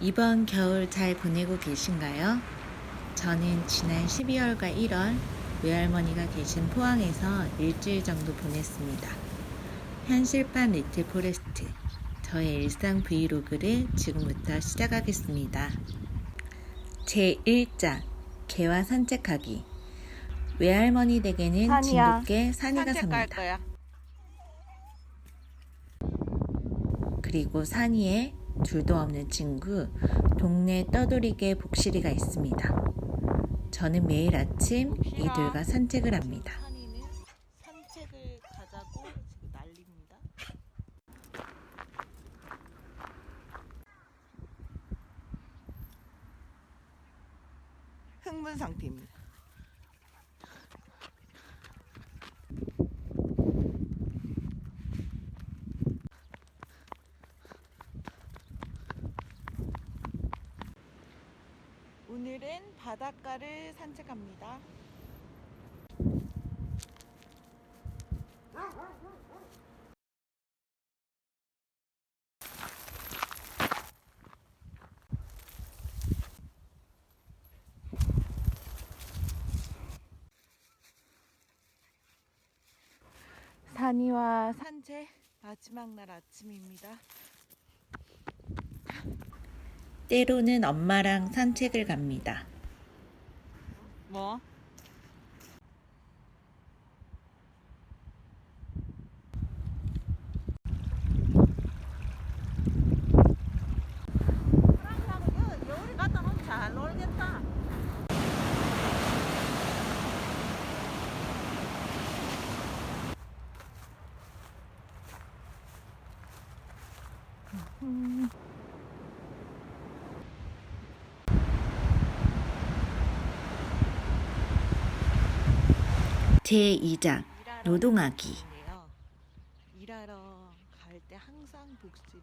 이번 겨울 잘 보내고 계신가요? 저는 지난 12월과 1월 외할머니가 계신 포항에서 일주일 정도 보냈습니다. 현실판 리틀 포레스트 저의 일상 브이로그를 지금부터 시작하겠습니다. 제 1장 개와 산책하기 외할머니 댁에는 산이야. 진돗개 산이가 삽니다. 그리고 산이에 둘도 없는 친구 동네 떠돌이개 복실이가 있습니다. 저는 매일 아침 이들과 산책을 합니다. 산이는 산책을 가자고 지금 난립니다. 흥분 상태입니다. 오늘은 바닷가를 산책합니다. 산이와 산책 마지막 날 아침입니다. 때로는 엄마랑 산책을 갑니다. 뭐? 여기 갔다 오면 잘 놀겠다. 제2장 노동하기. 일하러 갈 때 항상 복슬이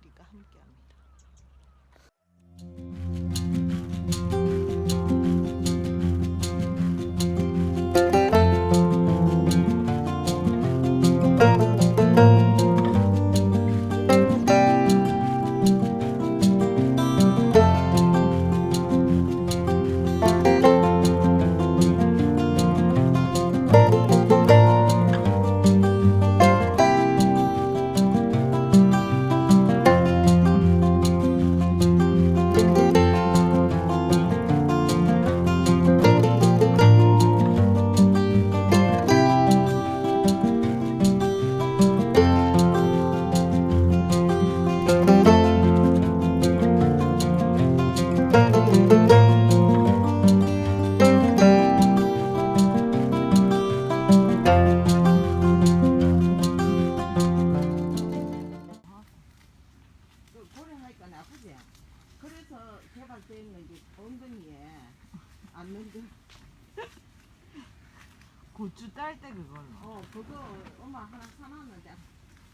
고추 딸 때 그걸로. 어 그거 엄마 하나 사놨는데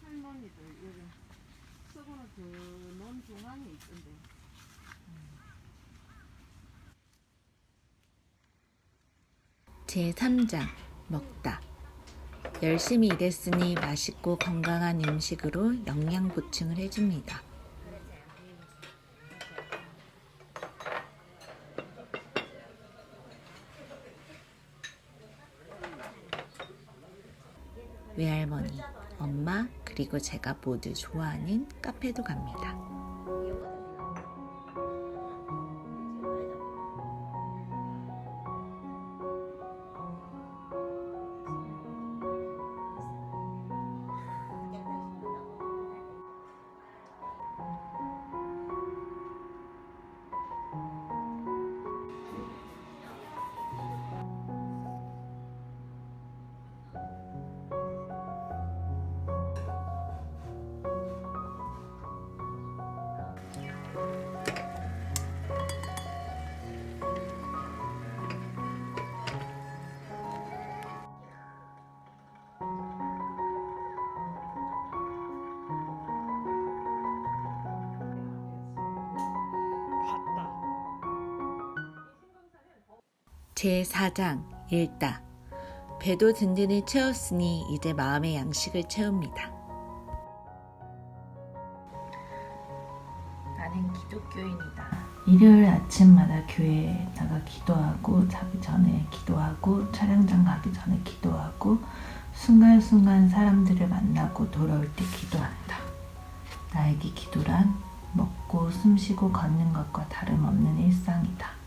할머니들 여기 서구는 그논 중앙에 있던데. 제3장 먹다 열심히 일했으니 맛있고 건강한 음식으로 영양 보충을 해줍니다. 외할머니, 엄마, 그리고 제가 모두 좋아하는 카페도 갑니다. 제4장 일다 배도 든든히 채웠으니 이제 마음의 양식을 채웁니다. 나는 기독교인이다. 일요일 아침마다 교회에 나가 기도하고 자기 전에 기도하고 촬영장 가기 전에 기도하고 순간순간 사람들을 만나고 돌아올 때 기도한다. 나에게 기도란 먹고 숨쉬고 걷는 것과 다름없는 일상이다.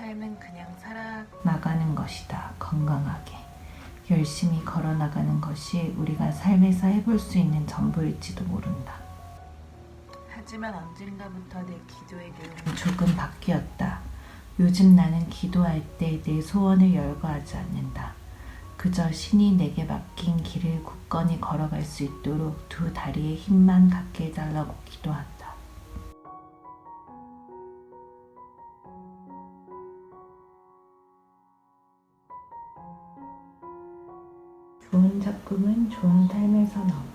삶은 그냥 살아 나가는 것이다. 건강하게. 열심히 걸어 나가는 것이 우리가 삶에서 해볼 수 있는 전부일지도 모른다. 하지만 언젠가부터 내 기도의 내용이 조금 바뀌었다. 요즘 나는 기도할 때 내 소원을 열거하지 않는다. 그저 신이 내게 맡긴 길을 굳건히 걸어갈 수 있도록 두 다리에 힘만 갖게 해달라고 기도한다. 좋은 작품은 좋은 삶에서 나온다.